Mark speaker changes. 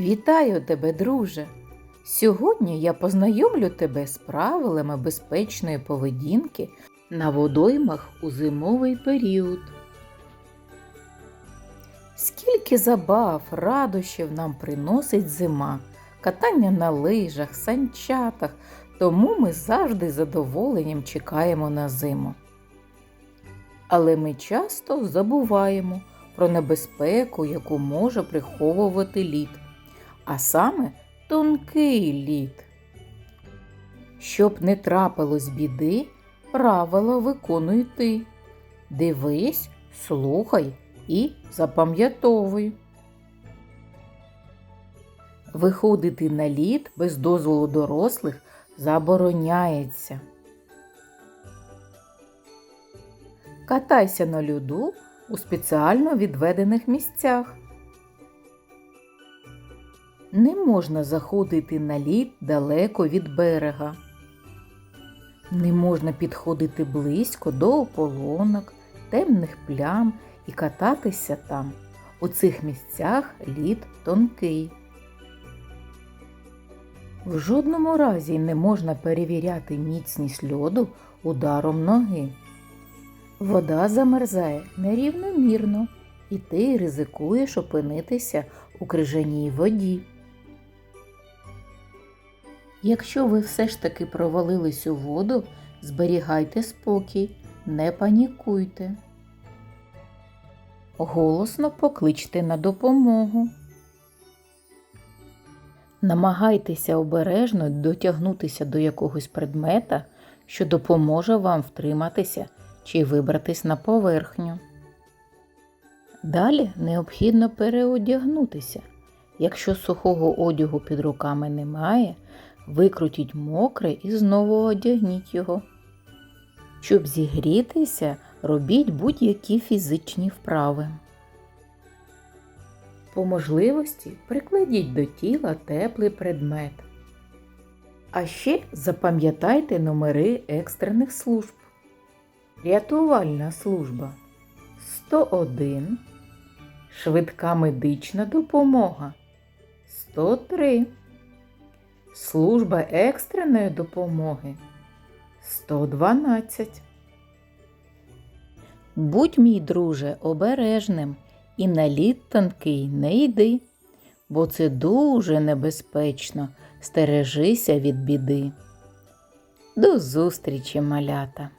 Speaker 1: Вітаю тебе, друже! Сьогодні я познайомлю тебе з правилами безпечної поведінки на водоймах у зимовий період. Скільки забав, радощів нам приносить зима, катання на лижах, санчатах, тому ми завжди задоволенням чекаємо на зиму. Але ми часто забуваємо про небезпеку, яку може приховувати лід, а саме тонкий лід. Щоб не трапилось біди, правила виконуй ти. Дивись, слухай і запам'ятовуй. Виходити на лід без дозволу дорослих забороняється. Катайся на льоду у спеціально відведених місцях. Не можна заходити на лід далеко від берега. Не можна підходити близько до ополонок, темних плям і кататися там. У цих місцях лід тонкий. В жодному разі не можна перевіряти міцність льоду ударом ноги. Вода замерзає нерівномірно, і ти ризикуєш опинитися у крижаній воді. Якщо ви все ж таки провалились у воду, зберігайте спокій, не панікуйте. Голосно покличте на допомогу. Намагайтеся обережно дотягнутися до якогось предмета, що допоможе вам втриматися чи вибратись на поверхню. Далі необхідно переодягнутися. Якщо сухого одягу під руками немає, викрутіть мокре і знову одягніть його. Щоб зігрітися, робіть будь-які фізичні вправи. По можливості прикладіть до тіла теплий предмет. А ще запам'ятайте номери екстрених служб. Рятувальна служба 101, швидка медична допомога 103, служба екстреної допомоги 112. Будь, мій друже, обережним і на лід тонкий не йди, бо це дуже небезпечно. Стережися від біди. До зустрічі, малята!